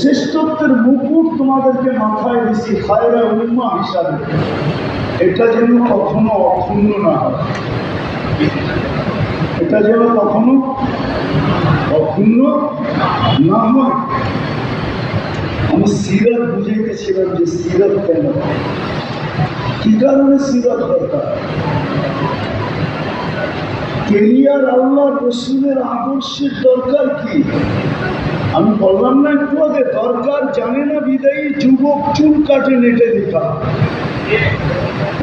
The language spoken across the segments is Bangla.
শ্রেষ্ঠত্বের মুকুট তোমাদেরকে মাথায় দিছি খায়রা উম্মা হিসাবে। এটা যেন কখনো অক্ষুণ্ণ না হয়। এটা যেন কখনো অক্ষুণ্ণ না হয়। আমি সিরাত বুঝাইতেছিলাম যে সিরাত কেন? কি কারণে সিরাত দরকার? কেরিয়ার আল্লাহ রসুলের আদর্শের দরকার কি? আমি বললাম না একটু আগে দরকার জানে না বিদায়ী যুবক চুল কাটে নেটে দেখা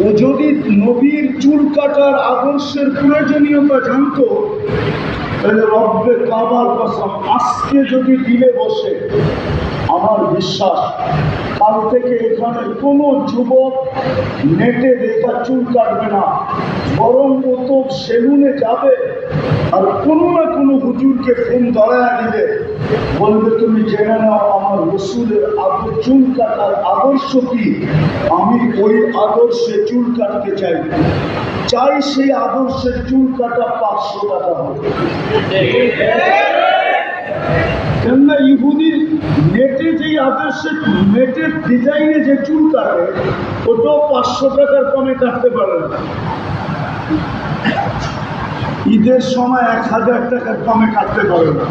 ও যদি নবীর চুল কাটার আদর্শের প্রয়োজনীয়তা জানতো, তাহলে রব্বে কাবার কসম, আজকে যদি দিলে বসে আমার বিশ্বাস, কাল থেকে এখানে কোনো যুবক নেটে রেখা চুল কাটবে না। বরং ও তো সেলুনে যাবে আর কোনো না কোনো হুজুরকে ফোন ধরায় দিবে। বলবে, তুমি জেনে নাও, আমার রসুলের আদর, চুল কাটার আদর্শ কি? আমি ওই আদর্শে চুল কাটতে চাই। চাই সেই আদর্শে চুল কাটা পাঁচশো টাকা হবে কেননা ইহুদির নেটে যেই আদর্শে, নেটের ডিজাইনে যে চুল কাটে, ওটাও পাঁচশো টাকার কমে কাটতে পারে না। ঈদের সময় এক হাজার টাকার কমে কাটতে পারে না।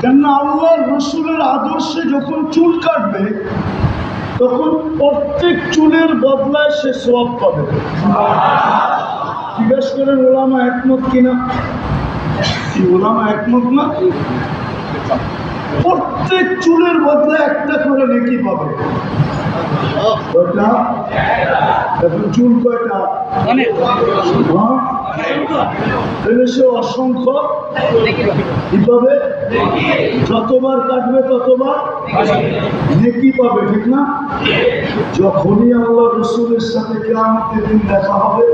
কেননা আল্লাহ রসুলের আদর্শে যখন চুল কাটবে, তখন প্রত্যেক চুলের বদলায় সে সব পাবে। জিজ্ঞেস করেন, ওলামা একমত কিনা? ওলামা একমত না? প্রত্যেক চুলের বদলে একটা করে নেকি পাবে। চুল কয়টা? হ্যাঁ? অসংখ্য। যতবার কাটবে ততবার পাবে, ঠিক না? যখনই আল্লাহ রসুলের সাথে কেরামতের দিন দেখা হবে,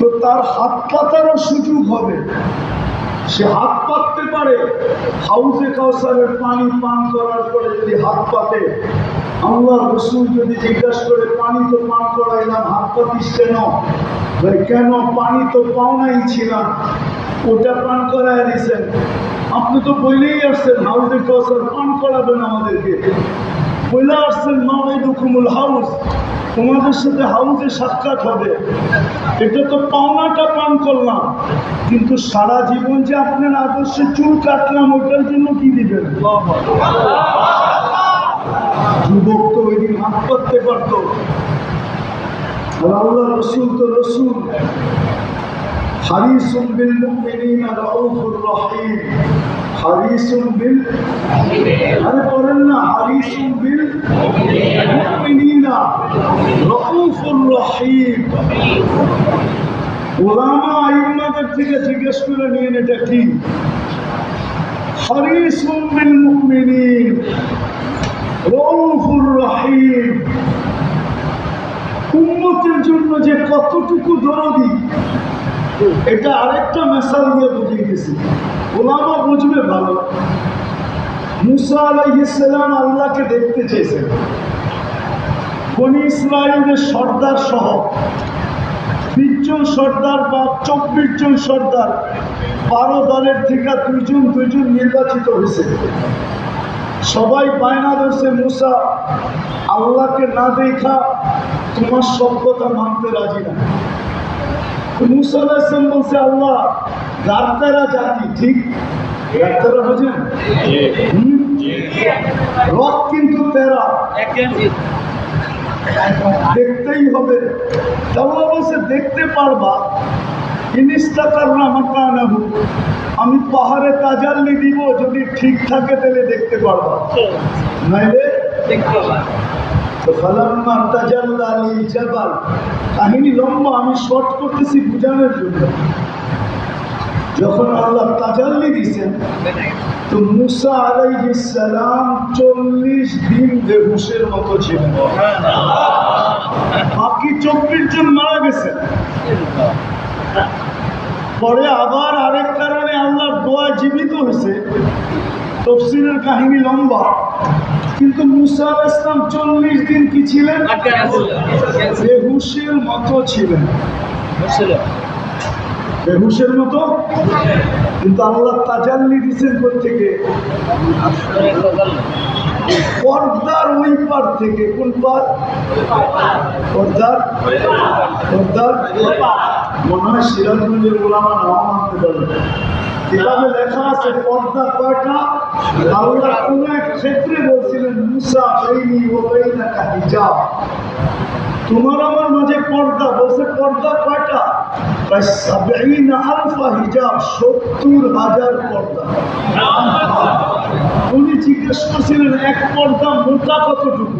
তো তার হাত পাতারও সুযোগ হবে। সে হাত পাততে পারে। হাউজে কাউসারের পানি পান করার পরে যদি হাত পাতে আল্লাহ রসুল যদি জিজ্ঞাসা করে, পানি তো পান করাইলাম, হাত পাতিস কেন? কেন? পানি তো পাওনাই ছিলাম ওটা পান করায় দিয়েছেন। আপনি তো বইলেই আসছেন, হাউজে কাউসার পান করাবেন আমাদেরকে। বইলে আসছেন মামাই দুকুমুল হাউস তোমাদের সাথে হাউসে সাক্ষাৎ হবে। এটা তো পাওনাটা পান করলাম। কিন্তু সারা জীবন যে আপনার আদর্শে চুল কাটলাম, ওটার জন্য কি দিবেন? যুবক তো ওই দিন হাত করতে পারত। আল্লাহ রসুল তো রসুল। মুমিনিনা রাউফুর রহিম। হারিসুম বিল, আরে বলেন না হারিসুম বিল মুমিনিনা, রাউফুর রহিম। ওলামা আইমাদের থেকে জিজ্ঞেস করে নিয়ে এটা কি? হারিসুম বিল মুমিনিন, রউফুর রহিম। উম্মতের জন্য যে কতটুকু দরদি এটা আরেকটা মেসাল দিয়ে বুঝিয়ে গেছি ওলামা বুঝবে ভালো। মুসা আলাইহিসসালাম আল্লাহকে দেখতে চেয়েছেন। বনি ইসরায়েলের সর্দার সহ বিশ সর্দার বা চব্বিশ জন সর্দার বারো দলের থেকে দুইজন দুইজন নির্বাচিত হয়েছে। সবাই বায়না ধরছে, মুসা, আল্লাহকে না দেখা তোমার সভ্যতা মানতে রাজি না। বলছে আল্লাহ গাদ্দারা জাতি, ঠিক? রথ কিন্তু তেরা দেখতেই হবে। আল্লাহ বলছে, দেখতে পারবা। জিনিসটা কারণ আমাকে আনাবো আমি পাহাড়ে তাজাল্লি দিব, যদি ঠিক থাকে তাহলে দেখতে পারবা। নাইলে? তো ফালাম্মা তাজাল্লা লিল জাবাল কাহিনী লম্বা আমি শর্ট করতেছি বুঝানোর জন্য। যখন আল্লাহ তাজাল্লি দিয়েছেন তো মুসা আলাইহিস সালাম চল্লিশ দিন মতো ছিলেন বাকি চব্বিশ জন মারা গেছে পরে আবার আরেক কারণে আল্লাহর দোয়া জীবিত হয়েছে। তফসিলের কাহিনী লম্বা। কিন্তু মুসা ইসলাম চল্লিশ দিন কি ছিলেন? বেহুশের মতো ছিলেন। বেহুশের মতো? কিন্তু আল্লাহ তাজাল্লি দিচ্ছেন থেকে পর্দার ওই পার থেকে। কোন পার? পর্দার? পর্দার? মনে হয় সিরাজগঞ্জের ওলামা নাও মানতে পারবে কিতাবে লেখা আছে পর্দা কয়টা? আল্লাহ কোন এক ক্ষেত্রে বলছিলেন মুসা বেইনি ও বেইনাকা হিজাব। তোমার আমার মাঝে পর্দা বলছে পর্দা কয়টা? প্রায় সাবেইন আলফা হিজাব সত্তর হাজার পর্দা। উনি জিজ্ঞেস করছিলেন এক পর্দা মোটা কতটুকু?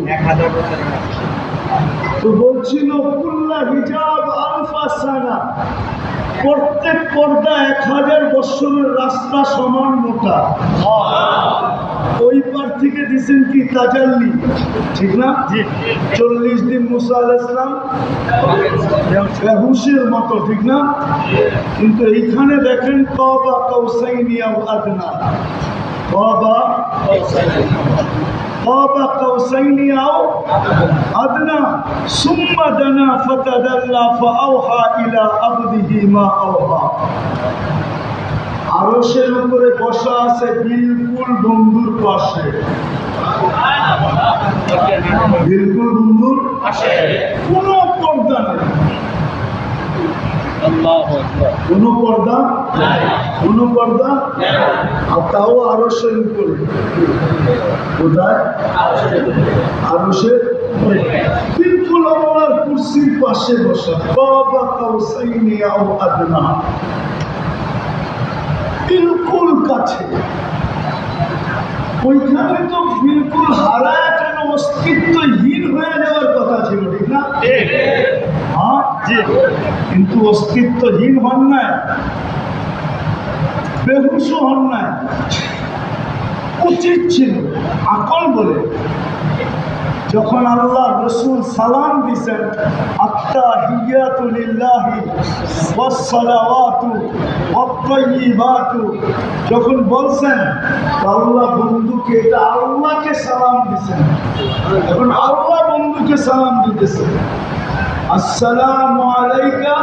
তো বলছিল কুল্লা হিজাব আলফা সানা। প্রত্যেক পর্দা এক হাজার বৎসরের রাস্তা সমান মোটা। ওই পার থেকে দিছেন কি তাজাল্লি? ঠিক না? চল্লিশ দিন মুসা আল ইসলাম বেহুশের মতো ঠিক না? কিন্তু এইখানে দেখেন কবা কৌসাইনিয়া আদনা। কবা قاب قوسين أو أدنى ثم دنا فتدلى فأوحى إلى عبده ما أوحى আরশের উপরে বসা আছে বিলকুল বন্ধুর পাশে বিলকুল বন্ধুর কোনো কোনো পর্দা কোনো পর্দা আর তাও উপরে। কোথায়? আরশের বিলকুল আমার কুর্সির পাশে বসা। বাবা কাউসাইনি আও আদনা। বিলকুল কাছে। ওইখানে তো বিলকুল হারায় কেন অস্তিত্বহীন হয়ে যাওয়ার কথা ছিল ঠিক না? হ্যাঁ কিন্তু অস্তিত্বহীন হন নাই, বেহুশ হন নাই, উচিত ছিল আকল বলে। যখন আল্লাহ রসুল সালাম দিছেন যখন বলছেন আল্লাহ বন্ধুকে এটা আল্লাহকে সালাম দিছেন। এখন আল্লাহ বন্ধুকে সালাম দিতেছে। আসসালামু আলাইকা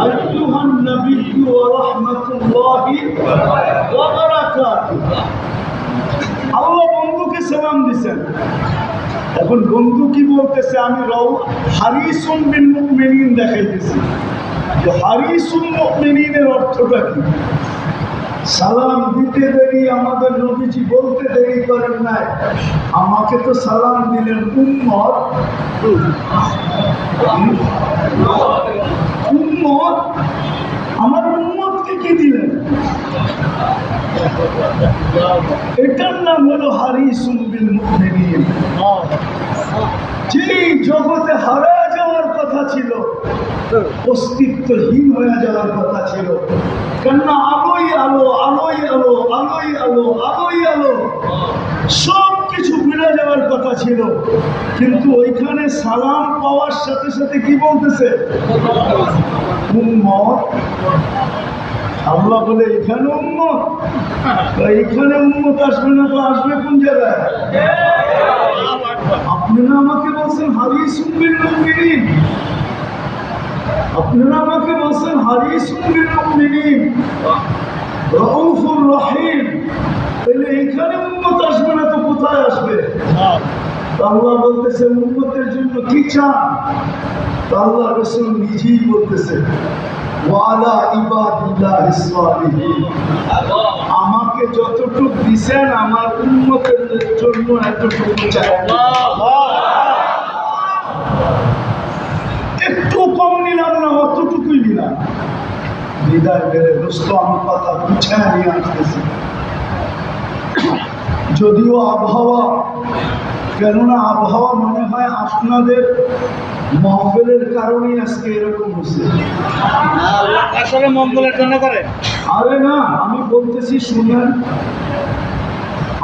আইয়ুহান নবিয়্যু ওয়া রাহমাতুল্লাহি ওয়া বারাকাতুহু আল্লাহ বন্ধুকে সালাম দিছেন এখন বন্ধু কি বলতেছে আমি রও হারিসুন বিন মুমিনিন দেখাইতেছি তো হারিসুন মুমিনিনের অর্থটা কি সালাম দিতে দেরি, আমাদের নবীজি বলতে দেরি করেন নাই। আমাকে তো সালাম দিলেন উম্মত। উম্মত? আমার উম্মতকে কি দিলেন? এটার নাম হলো হারিসুন বিল মুমিনিন। যেই জগতে হারা কথা ছিল। অস্তিত্বহীন হয়ে যাওয়ার কথা ছিল। কেননা, আলোই আলো আলোই আলো আলোই আলো আলোই আলো। সব কিছু মিলে যাওয়ার কথা ছিল। কিন্তু ওইখানে সালাম পাওয়ার সাথে সাথে কি বলতেছে? আল্লাহ বলে, এখানে উন্মত তা এখানে উম্মত আসবে না তো আসবে কোন জায়গায়? আপনারা আমাকে বলছেন, হারিয়ে শুনবেন মুমিনিন। আপনারা আমাকে বলছেন, হারিয়ে শুনবেন মুমিনিন। রউফুর রহিম। তাহলে এখানে উন্মত আসবে না তো কোথায় আসবে? আল্লাহ বলতেছে উন্মতের জন্য কি চান? আল্লাহ রসুল নিজেই বলতেছে, ওয়ালা ইবাদিল্লাহ ইসলামিহীন আমাকে যতটুকু দিছেন, আমার উন্মতের জন্য এতটুকু চাই। একটু কম নিলাম না, অতটুকুই নিলাম। বিদায় বেড়ে দোস্ত, আমি কথা গুছায় নিয়ে যদিও আবহাওয়া, কেননা আবহাওয়া মনে হয় আপনাদের মহফেলের কারণেই আজকে এরকম হচ্ছে আসলে মঙ্গলের জন্য করে। আরে না আমি বলতেছি শুনেন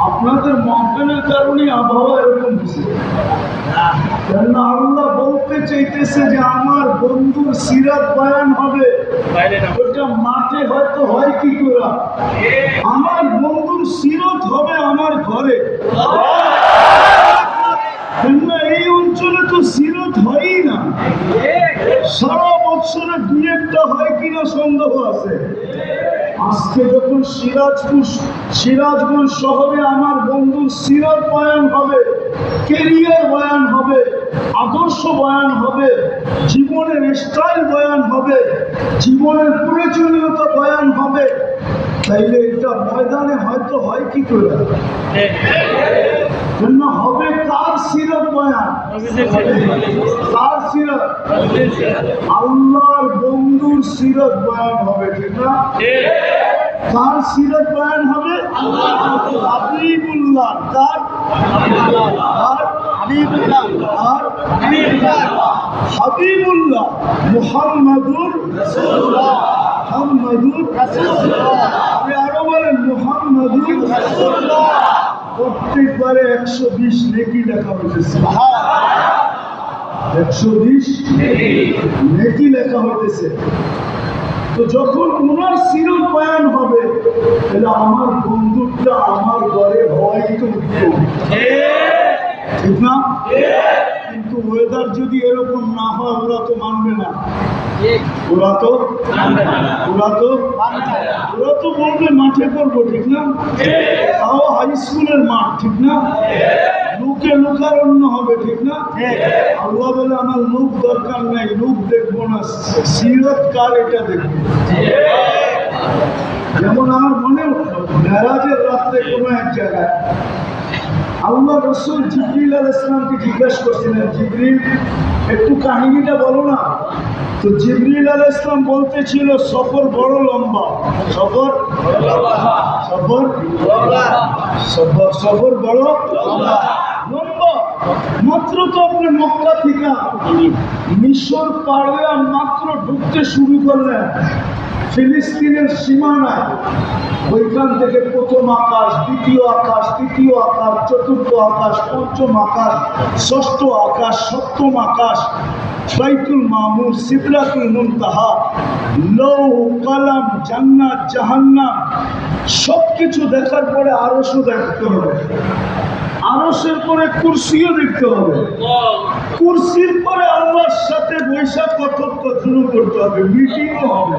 আপনাদের মহফিলের কারণে আবহাওয়া এরকম হয়েছে। কেননা আল্লাহ বলতে চাইতেছে যে আমার বন্ধুর সিরাত বয়ান হবে। ওটা মাঠে হয়তো হয় কি করে? আমার বন্ধুর সিরত হবে আমার ঘরে। কেননা এই অঞ্চলে তো সিরত হয়ই না। সারা বছরে দুই একটা হয় কিনা সন্দেহ আছে। আজকে যখন সিরাজপুর সিরাজগঞ্জ শহরে আমার বন্ধুর সিরাজ বয়ান হবে, কেরিয়ার বয়ান হবে, আদর্শ বয়ান হবে, জীবনের স্টাইল বয়ান হবে, জীবনের প্রয়োজনীয়তা বয়ান হবে, তাইলে এটা ময়দানে হয়তো হয় কি করে? জন্য হবে কার সিরাত বয়ান। কার সিরাত। আল্লাহর বন্ধুর সিরত বয়ান হবে, ঠিক না? কার সিরত বয়ান হবে হাবিবুল্লাহ। কার হাবিবুল্লাহ। মুহাম্মাদুর মুহাম্মাদুর আপনি আরও বলেন, মুহাম্মাদুর প্রত্যেকবারে একশো বিশ নেকি লেখা হইতেছে একশো বিশ নেকি লেখা হইতেছে। তো যখন ওনার সিরত বয়ান হবে তাহলে আমার বন্দুকটা আমার ঘরে হওয়াই তো ঠিক না? কিন্তু ওয়েদার যদি এরকম না হয় ওরা তো মানবে না। ওরা তো ওরা তো ওরা তো বলবে মাঠে করব ঠিক না? তাও হাই স্কুলের মাঠ ঠিক না? লোকে লোকারণ্য হবে ঠিক না? আল্লাহ বলে আমার লোক দরকার নাই লোক দেখব না সিরত কার এটা দেখব? যেমন আমার মনে মেরাজের রাত্রে কোনো এক জায়গায় আল্লাহ রসুল জিবরিল আল ইসলামকে জিজ্ঞাসা করছিলেন, জিবরিল, একটু কাহিনীটা বলো না। তো জিবরিল আল ইসলাম বলতেছিল, সফর বড় লম্বা। সফর সফর সফর বড় লম্বা। মাত্র তো আপনি মক্কা থেকে মিশর পাড়ে মাত্র ঢুকতে শুরু করলেন। ফিলিস্তিনের সীমানায় ওইখান থেকে প্রথম আকাশ, দ্বিতীয় আকাশ, তৃতীয় আকাশ, চতুর্থ আকাশ, পঞ্চম আকাশ, ষষ্ঠ আকাশ, সপ্তম আকাশ, বাইতুল মামুর সিদরাতুল মুনতাহা, লৌহ, কালাম, জান্নাত, জাহান্নাম সব কিছু দেখার পরে আরশও দেখতে হবে। আরশের পরে কুরসিও দেখতে হবে। কুরসির পরে আল্লাহর সাথে বৈশাখ কথোপকথনও করতে হবে, মিটিংও হবে।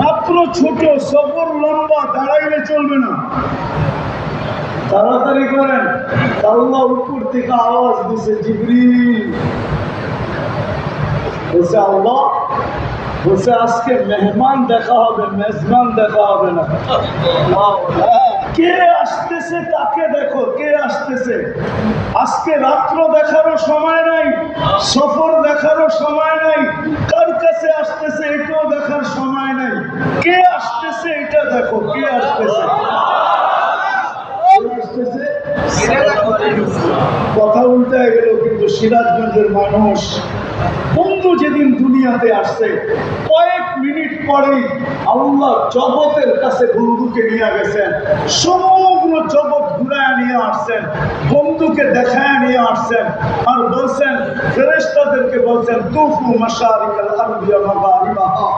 মাত্র ছোট, সফর লম্বা, দাঁড়াইলে চলবে না। তাড়াতাড়ি করেন, আল্লাহ উপর থেকে আওয়াজ দিছে, জিবরিল। বলছে, আল্লাহ বলছে আজকে মেহমান দেখা হবে মেজবান দেখা হবে না। কে আসতেছে তাকে দেখো কে আসতেছে? আজকে রাত্র দেখারও সময় নাই সফর দেখারও সময় নাই কার কাছে আসতেছে এটাও দেখার সময় নাই। কে আসতেছে এটা দেখো কে আসতেছে? কে আসতেছে? কথা উল্টে গেল, কিন্তু সিরাজগঞ্জের মানুষ বন্ধু যেদিন দুনিয়াতে আসছে, কয়েক মিনিট পরেই আল্লাহ জগতের কাছে বন্ধুকে নিয়ে গেছেন, সমগ্র জগৎ ঘুরায় নিয়ে আসছেন, বন্ধুকে দেখায় নিয়ে আসছেন, আর বলছেন, ফেরেশতাদেরকে বলছেন, তুফু মাগারিবাহা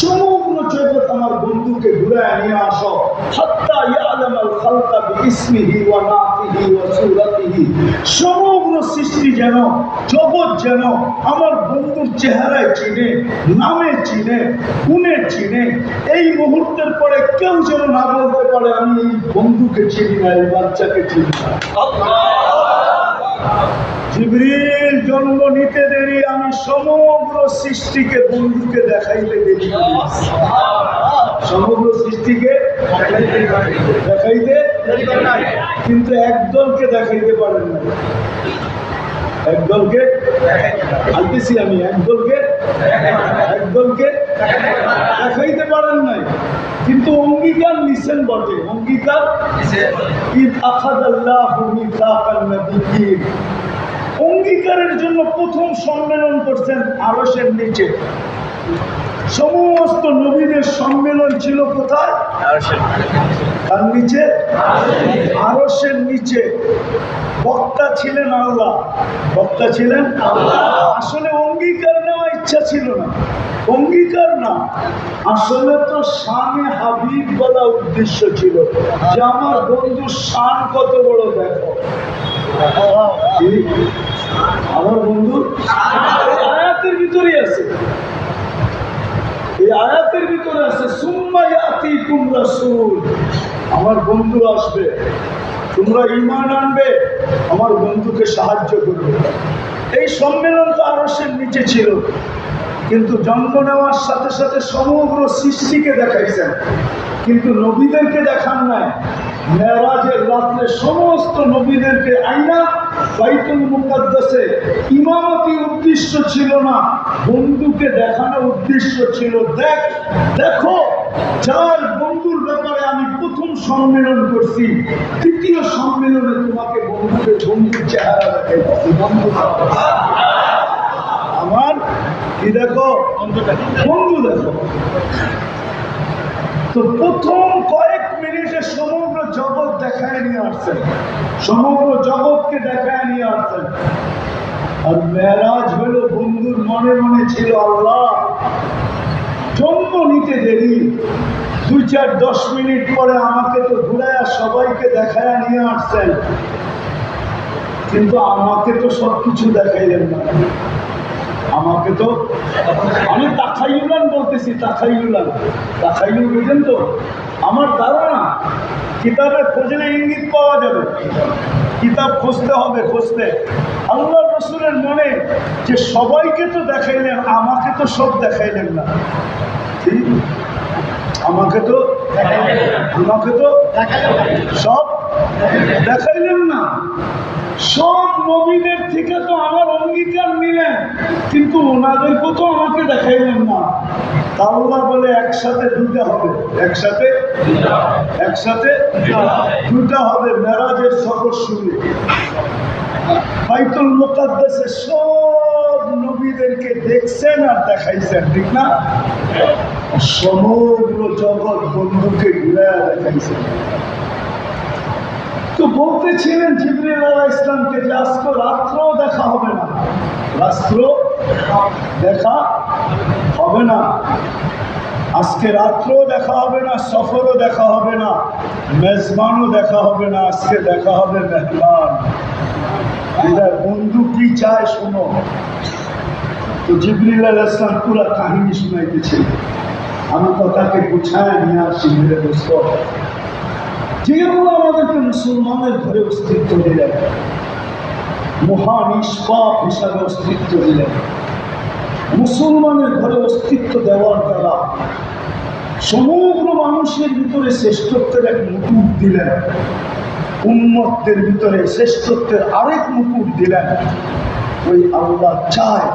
সমগ্র জগৎ আমার বন্ধুকে ঘুরায় নিয়ে আসো, হাত্তা ইয়ালামাল খালকা বিইসমিহি ওয়া নাতিহি ওয়া সমগ্র সৃষ্টি যেন, জগৎ যেন আমার বন্ধুর চেহারায় চিনে, নামে চিনে, গুণে চিনে, এই মুহূর্তের পরে কেউ যেন না বলতে পারে, আমি এই বন্ধুকে চিনি না, এই বাচ্চাকে চিনি না। জিবরিল জন্ম নিতে দেরি আমি সমগ্র সৃষ্টিকে বন্ধুকে দেখাইতে দেরি। সমগ্র সৃষ্টিকে দেখাইতে কিন্তু একদলকে দেখাইতে পারেন না। একদলকে আনতেছি আমি, একদলকে একদলকে দেখাইতে পারেন নাই। কিন্তু অঙ্গীকার নিছেন বটে। অঙ্গীকার অঙ্গীকারের জন্য প্রথম সম্মেলন করছেন আরসের নিচে। সমস্ত নবীদের সম্মেলন ছিল কোথায়? তার নিচে? আরসের নিচে। বক্তা ছিলেন আল্লাহ। বক্তা ছিলেন আসলে অঙ্গীকার নেওয়া ইচ্ছা ছিল না। অঙ্গীকার না। আসলে তো শানে হাবিব বলা উদ্দেশ্য ছিল যে আমার বন্ধুর শান কত বড় দেখো। আমার বন্ধু? আয়াতের ভিতরেই আছে। এই আয়াতের ভিতরে আছে, সুম্মা তোমরা রাসূল। আমার বন্ধু আসবে, তোমরা ঈমান আনবে, আমার বন্ধুকে সাহায্য করবে। এই সম্মেলন তো আরশের নিচে ছিল। কিন্তু জন্ম নেওয়ার সাথে সাথে সমগ্র সৃষ্টিকে দেখাইছেন। কিন্তু নবীদেরকে দেখান নাই। মেরাজের রাত্রে সমস্ত নবীদেরকে আইনা বাইতুল মুকাদ্দাসে ইমামতি উদ্দেশ্য ছিল না। বন্ধুকে দেখানো উদ্দেশ্য ছিল, দেখ, দেখো, যার বন্ধুর ব্যাপারে আমি প্রথম সম্মেলন করছি, তৃতীয় সম্মেলনে তোমাকে বন্ধুকে বন্ধুর চেহারা দেখাই বন্ধু কি বন্ধুর মনে মনে ছিল আল্লাহ। জন্ম নিতে দেরি। দুই চার দশ মিনিট পরে আমাকে তো ঘুরাইয়া সবাইকে দেখায় নিয়ে আসছেন। কিন্তু আমাকে তো সব কিছু দেখাইলেন না। আমাকে তো আমি তাকাইউলান বলতেছি তাকাইউলান তাকাইউল বুঝেন তো? আমার ধারণা কিতাবে খুঁজলে ইঙ্গিত পাওয়া যাবে। কিতাব খুঁজতে হবে, খুঁজতে। আল্লাহ রসুলের মনে যে সবাইকে তো দেখাইলেন, আমাকে তো সব দেখাইলেন না। আমাকে তো আমাকে তো সব দেখাইলেন না। সব নবীদের থেকে তো আমার অঙ্গীকার নিলেন, কিন্তু ওনাদেরকেও তো আমাকে দেখাইলেন না। তা আল্লাহ বলে, একসাথে দুটা হবে। একসাথে একসাথে দুটা হবে মেরাজের শুরু। বাইতুল মোকাদ্দাসে সব নবীদেরকে দেখছেন আর দেখাইছেন, ঠিক না? সমগ্র জগৎ বন্ধুকে ঘুরে দেখাইছেন। তো বলতেছিলেন জিবরিল আলাহ ইসলামকে যে আজকে রাত্রেও দেখা হবে না। রাত্র দেখা হবে না। আজকে রাত্রেও দেখা হবে না, সফরও দেখা হবে না, মেজবানও দেখা হবে না, আজকে দেখা হবে মেহমান। এবার বন্ধু কি চায় শোনো। তো জিবরিল আলাহ ইসলাম পুরা কাহিনী শুনাইতেছিল আমি কথাকে গুছায় নিয়ে আসি, মেরে দোস্ত। যেগুলো আমাদেরকে মুসলমানের ঘরে অস্তিত্ব দিলেন। মহান হিসাবে অস্তিত্ব দিলেন। মুসলমানের ঘরে অস্তিত্ব দেওয়ার দ্বারা সমগ্র মানুষের ভিতরে শ্রেষ্ঠত্বের এক মুকুট দিলেন। উন্মত্তের ভিতরে শ্রেষ্ঠত্বের আরেক মুকুট দিলেন। ওই আল্লাহ চায়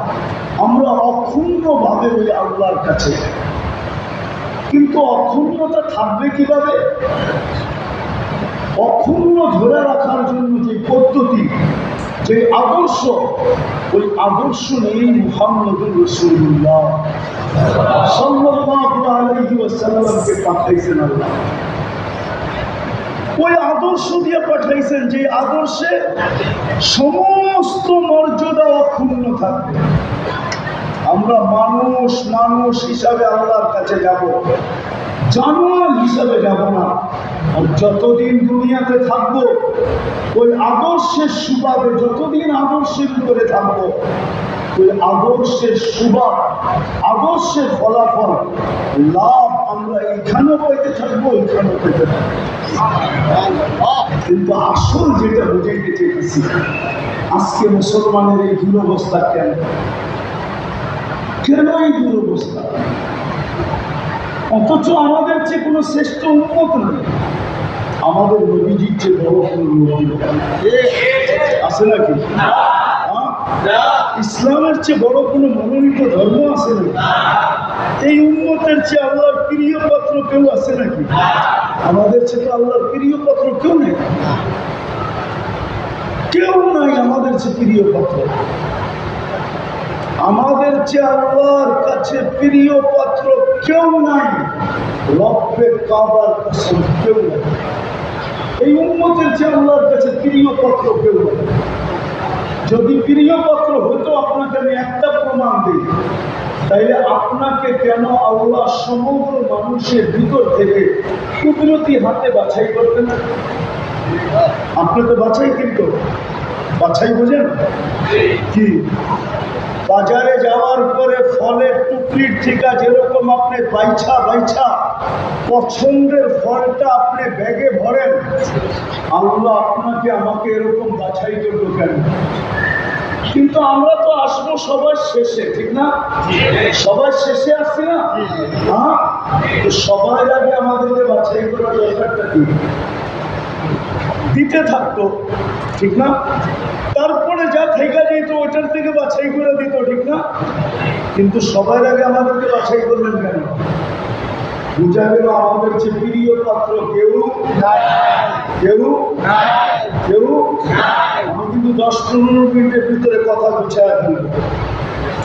আমরা অক্ষুণ্ণভাবে ওই আল্লাহর কাছে। কিন্তু অক্ষুণ্ণতা থাকবে কীভাবে? অক্ষুণ্ণ ধরে রাখার জন্য যে পদ্ধতি, যে আদর্শ, ওই আদর্শ নিয়েই মুহাম্মদুর রসুল্লাহ আলাইহি পাঠাইছেন আল্লাহ। ওই আদর্শ দিয়ে পাঠাইছেন যে আদর্শে সমস্ত মর্যাদা অক্ষুণ্ণ থাকবে। আমরা মানুষ মানুষ হিসাবে আল্লাহর কাছে যাব। জানোয়ার হিসাবে যাব না। যতদিন দুনিয়াতে থাকব, ওই আদর্শের সুবাদে যতদিন আদর্শের উপরে থাকব, ওই আদর্শের সুবাদ, আদর্শের ফলাফল, লাভ আমরা এখানেও পাইতে থাকব, এখানেও পেতে থাকব। কিন্তু আসল যেটা বুঝাইতে চেয়েছি আজকে মুসলমানের এই দুরবস্থা কেন? কেন এই দুরবস্থা? অথচ আমাদের চেয়ে কোনো শ্রেষ্ঠ উন্মত নেই। আমাদের নবীজির চেয়ে বড় আছে নাকি? হ্যাঁ? ইসলামের চেয়ে বড় কোনো মনোনীত ধর্ম আছে নাকি? এই উন্মতের চেয়ে আল্লাহর প্রিয় পত্র কেউ আছে নাকি? আমাদের চেয়ে তো আল্লাহর প্রিয় পত্র কেউ নেই। কেউ নাই আমাদের চেয়ে প্রিয় পত্র আমাদের যে আল্লাহর কাছে প্রিয় পাত্র কেউ নাই। রব্বে কাবার কসম কেউ নাই। এই উন্মতের যে আল্লাহর কাছে প্রিয় পাত্র কেউ যদি প্রিয় পাত্র হতো আপনাকে আমি একটা প্রমাণ দিই, তাইলে আপনাকে কেন আল্লাহ সমগ্র মানুষের ভিতর থেকে কুদরতি হাতে বাছাই করতেন আপনি তো বাছাই কিন্তু, বাছাই বোঝেন? কি? বাজারে যাওয়ার পরে ফলের টুকরির ঠিকা যেরকম আপনি বাইছা বাইছা পছন্দের ফলটা আপনি ব্যাগে ভরেন। আল্লাহ আপনাকে আমাকে এরকম বাছাই করল কেন? কিন্তু আমরা তো আসব সবার শেষে, ঠিক না? সবার শেষে আসছি না? হ্যাঁ সবার আগে আমাদেরকে বাছাই করার দরকারটা কি? দিতে থাকতো, ঠিক না? তারপরে যা থেকে যেত ওটার থেকে বাছাই করে দিত, ঠিক না? কিন্তু সবার আগে আমাদেরকে বাছাই করলেন কেন? বোঝা গেল আমাদের যে প্রিয় পাত্র কেউ কেউ কেউ আমি কিন্তু দশ পনেরো মিনিটের ভিতরে কথা গুছায় ফেলব।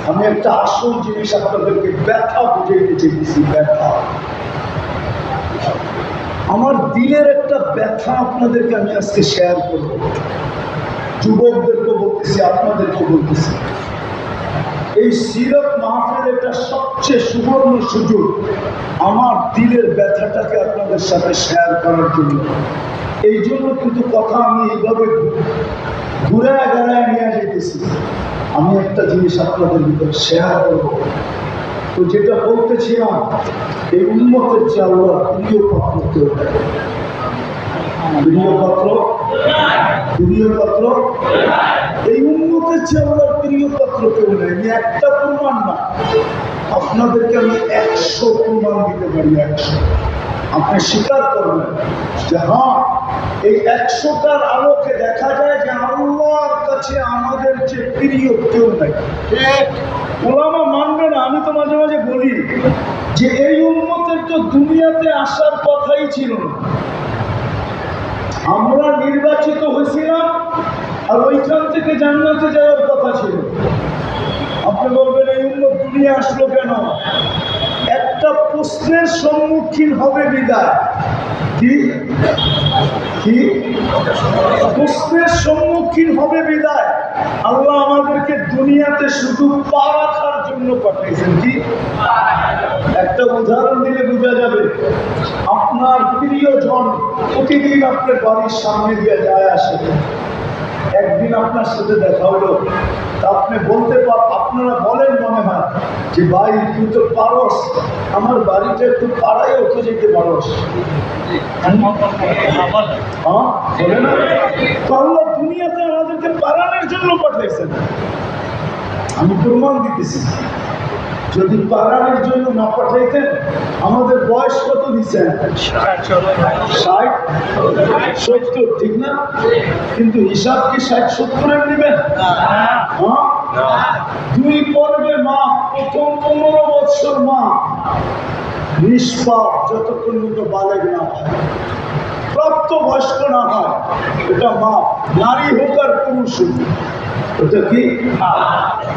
আমি একটা আসল জিনিস আপনাদেরকে ব্যথা বুঝাইতে চেয়েছি ব্যথা। আমার দিলের একটা ব্যথা আপনাদেরকে আমি আজকে শেয়ার করব। যুবকদেরকে বলতেছি, আপনাদেরকে বলতেছি। এই সিরত মাহফিল এটা সবচেয়ে সুবর্ণ সুযোগ আমার দিলের ব্যথাটাকে আপনাদের সাথে শেয়ার করার জন্য। এই জন্য কিন্তু কথা আমি এইভাবে ঘুরে গেড়ায় নিয়ে যেতেছি আমি একটা জিনিস আপনাদের ভিতরে শেয়ার করব। তো যেটা বলতেছিলাম, এই উন্মতের যে আল্লাহ প্রিয় পাত্র কেউ। প্রিয় পাত্র? আমি হ্যাঁ আলোকে দেখা যায় যে আল্লাহর কাছে আমাদের যে প্রিয় কেউ নাই। ওলামা মানবে না, আমি তো মাঝে মাঝে বলি যে এই উন্মতের তো দুনিয়াতে আসার কথাই ছিল না। আমরা নির্বাচিত হয়েছিলাম আর ওইখান থেকে জান্নাতে যাওয়ার কথা ছিল। আপনি বলবেন, এই উন্নত দুনিয়া আসলো কেন? একটা প্রশ্নের সম্মুখীন হবে বিদায়। কি? কি? প্রশ্নের সম্মুখীন হবে বিদায়। আল্লাহ আমাদেরকে দুনিয়াতে শুধু পা রাখার জন্য পাঠিয়েছেন কি? একটা উদাহরণ দিলে বোঝা যাবে, আপনার প্রিয়জন প্রতিদিন আপনার বাড়ির সামনে দিয়ে যায় আসে। একদিন আপনার সাথে দেখা হলো আপনি বলতে পার আপনারা বলেন মনে হয় যে, ভাই, তুই তো পারস, আমার বাড়িটা একটু পাড়ায় ওকে যেতে পারস। হ্যাঁ দুনিয়াতে আমাদেরকে পাড়ানোর জন্য পাঠাইছেন আমি প্রমাণ দিতেছি। যদি পারানোর জন্য না পাঠাইতেন আমাদের বয়স কত দিচ্ছেন ষাট? সত্তর ঠিক না? কিন্তু হিসাব কি ষাট সত্তরের নেবেন? দুই পর্বে মা প্রথম পনেরো বৎসর মা। নিষ্পাপ যতক্ষণ পর্যন্ত বালেগ না হয় প্রাপ্ত বয়স্ক না হয়, এটা নারী হোক আর পুরুষ হোক কি?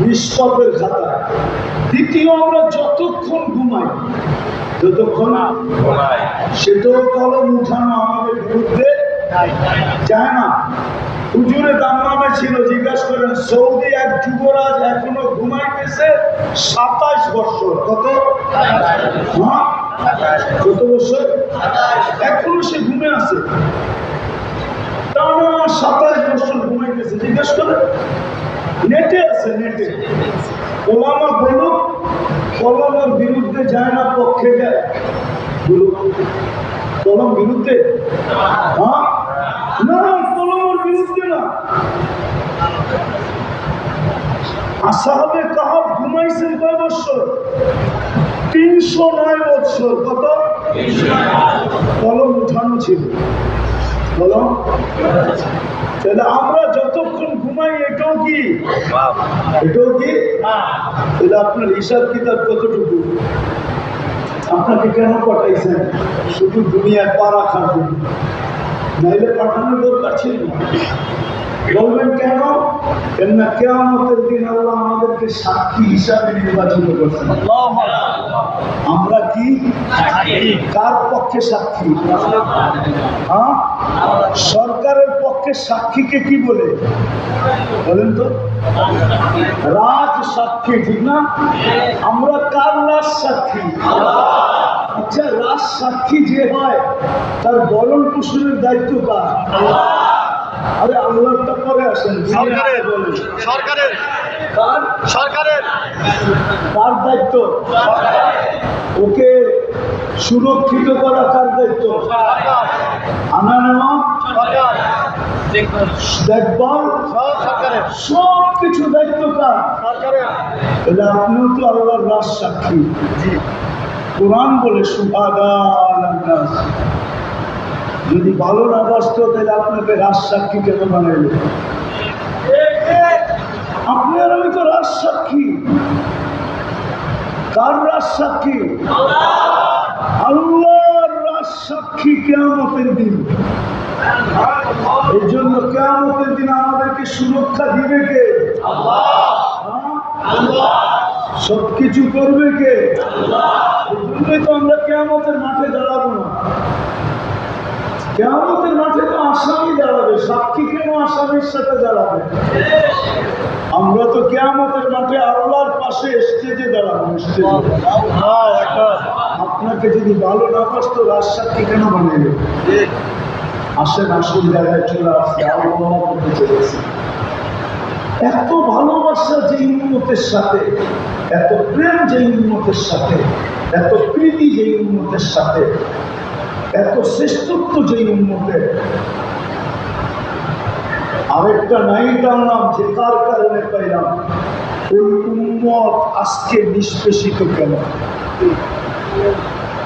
নিষ্পাপের খাতা দ্বিতীয়, আমরা যতক্ষণ ঘুমাই, যতক্ষণ সেটাও কলম উঠানো আমাদের বিরুদ্ধে যায় না। হুজুরে দামনামে ছিল, জিজ্ঞাসা করেন সৌদি এক যুবরাজ এখনও ঘুমাইতেছে? সাতাশ বছর। কত? কত বছর? এখনও সে ঘুমে আছে। সাতাশ বছর জিজ্ঞেস করে নেটে নেটে। বিরুদ্ধে যায় না, পক্ষে যায়। বিরুদ্ধে? না আসাহাবে কাহাব ঘুমাইছেন কয় বছর? তিনশো নয় বছর। কত? কলম উঠানো ছিল। কলম তাহলে আমরা যতক্ষণ ঘুমাই এটাও কি? এটাও কি? তাহলে আপনার হিসাব কিতাব কতটুকু? আপনাকে কেন পাঠাইছেন? শুধু দুনিয়ায় পা রাখার জন্য। নাইলে পাঠানোর দরকার ছিল না। বলবেন কেন? কেননা কেয়ামতের দিন আল্লাহ আমাদেরকে সাক্ষী হিসাবে নির্বাচিত করছেন। আমরা কি? কার পক্ষে সাক্ষী? হ্যাঁ? সরকারের পক্ষে সাক্ষীকে কি বলে? বলেন তো। রাজ সাক্ষী ঠিক না? আমরা কার রাজ সাক্ষী? আচ্ছা রাজ সাক্ষী যে হয় তার বরণ পোষণের দায়িত্ব কার? আরে পরে আসেন। সরকারের সরকারের কার? সরকারের। কার দায়িত্ব? ওকে সুরক্ষিত করা কার দায়িত্ব? আনা নেওয়া দেখভাল সব কিছু দায়িত্ব কার? সরকারের। তাহলে আপনিও তো আল্লাহর রাজ সাক্ষী। কোরআন বলে সুভাগান যদি ভালো না বাসত তাহলে আপনাকে রাজ সাক্ষী কেন বানাইল? আপনি আর আমি তো রাজ সাক্ষী কার রাজ সাক্ষী আল্লাহর রাজ সাক্ষী কেমতের দিন। এই জন্য কেমতের দিন আমাদেরকে সুরক্ষা দিবে কে? সব কিছু করবে কে? তো আমরা কেমতের মাঠে দাঁড়াবো না। কেমতের মাঠে তো আসামি দাঁড়াবে সাক্ষী কেন আসামির সাথে দাঁড়াবে? আমরা তো কেয়ামতের মাঠে আল্লাহর পাশে স্টেজে দাঁড়াবো আপনাকে যদি ভালো না বাসতো রাজ সাক্ষী কেন বানাইবে? আসেন আসল জায়গায় চলে আসছে আলোচনা করতে চলেছে এত ভালোবাসা যে উন্মতের সাথে এত প্রেম যে উন্মতের সাথে এত প্রীতি যে উন্মতের সাথে এত শ্রেষ্ঠত্ব যে উন্মতের। আরেকটা নাই টানলাম যে তার কারণে পাইলাম। ওই উন্মত আজকে নিষ্পেষিত কেন?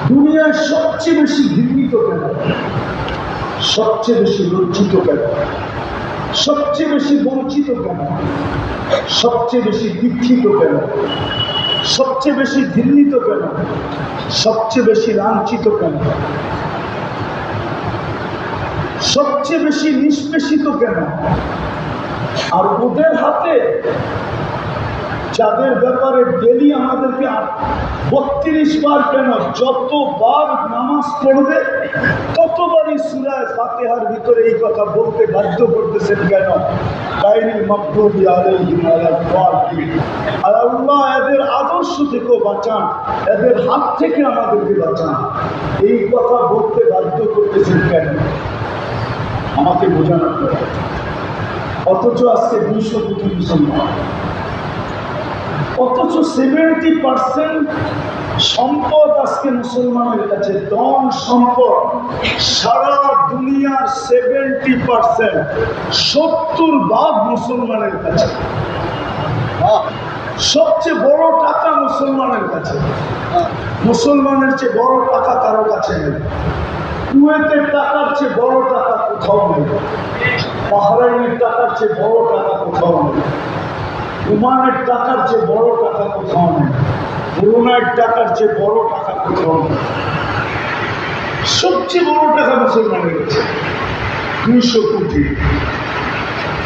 দুনিয়ায় সবচেয়ে বেশি ঘৃণিত কেন? সবচেয়ে বেশি লজ্জিত কেন? সবচেয়ে বেশি বঞ্চিত কেন? সবচেয়ে বেশি দীক্ষিত কেন? সবচেয়ে বেশি ঘৃণিত কেন? সবচেয়ে বেশি লাঞ্ছিত কেন? সবচেয়ে বেশি নিষ্পেষিত কেন আর ওদের হাতে যাদের ব্যাপারে ডেলি আমাদেরকে বত্রিশ বার কেন যতবার নামাজ পড়বে, ততবারই সুরায় ফাতেহার ভিতরে এই কথা বলতে বাধ্য করতেছেন কেন? এদের আদর্শ থেকেও বাঁচান, এদের হাত থেকে আমাদেরকে বাঁচান। এই কথা বলতে বাধ্য করতেছেন কেন? আমাকে বোঝানোর করে অথচ আজকে দুইশো কোটি মুসলমান অথচ সেভেন্টি পার্সেন্ট সম্পদ আজকে মুসলমানের কাছে, ধন সম্পদ। সারা দুনিয়ার সেভেন্টি পার্সেন্ট সত্তর ভাগ মুসলমানের কাছে। সবচেয়ে বড় টাকা মুসলমানের কাছে। মুসলমানের চেয়ে বড় টাকা কারও কাছে নেই। কুয়েতের টাকার চেয়ে বড় টাকা কোথাও নেই। বাহরাইনের টাকার চেয়ে বড় টাকা কোথাও নেই। ওমানের টাকার চেয়ে বড় টাকা কোথাও নেই। ব্রুনাইয়ের টাকার চেয়ে বড় টাকা কোথাও নেই। সবচেয়ে বড় টাকা মুসলমানের কাছে। দুইশো কোটি।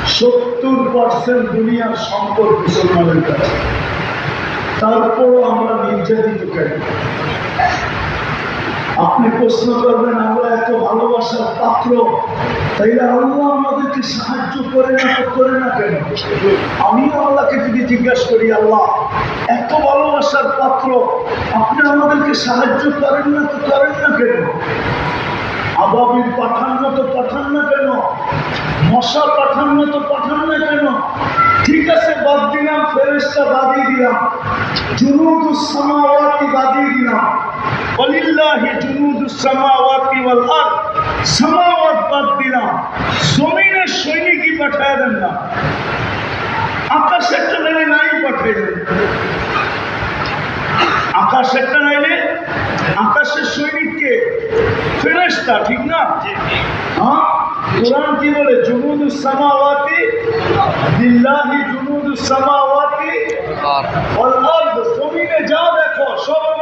সত্তর পার্সেন্ট দুনিয়ার সম্পদ মুসলমানের কাছে। তারপরও আমরা নির্যাতিত কেন? আপনি প্রশ্ন করবেন, আমরা এত ভালোবাসার পাত্র। তাইলে আল্লাহ আমাদেরকে সাহায্য করে না করে না কেন? আমি আল্লাহকে যদি জিজ্ঞাসা করি, আল্লাহ, এত ভালোবাসার পাত্র, আপনি আমাদেরকে সাহায্য করেন না, তো করেন না কেন? আবাবির পাঠান না, তো পাঠান না কেন? মশা পাঠান না, তো পাঠান না কেন? ঠিক আছে, বাদ দিলাম ফেরেস্তা বাদিয়ে দিলাম। জুনুদুস সামাওয়াতি বাদিয়ে দিলাম। ওয়ালিল্লাহি জুনুদুস সামাওয়াতি ওয়াল আরদ। সামাওয়াত বাদ দিলাম। জমিনের সৈনিকই পাঠায় দেন না। আকাশের নাইলে নাই পাঠিয়ে দেন। আকাশেরটা নাইলে আকাশের সৈনিককে ফেরেস্তা ঠিক না? হ্যাঁ? কোরআন কি বলে? জুনুদুস সামাওয়াতি বিল্লাহি জুনুদুস সামাওয়াতি আর ওয়াল আরদ জমিনে যা দেখো সব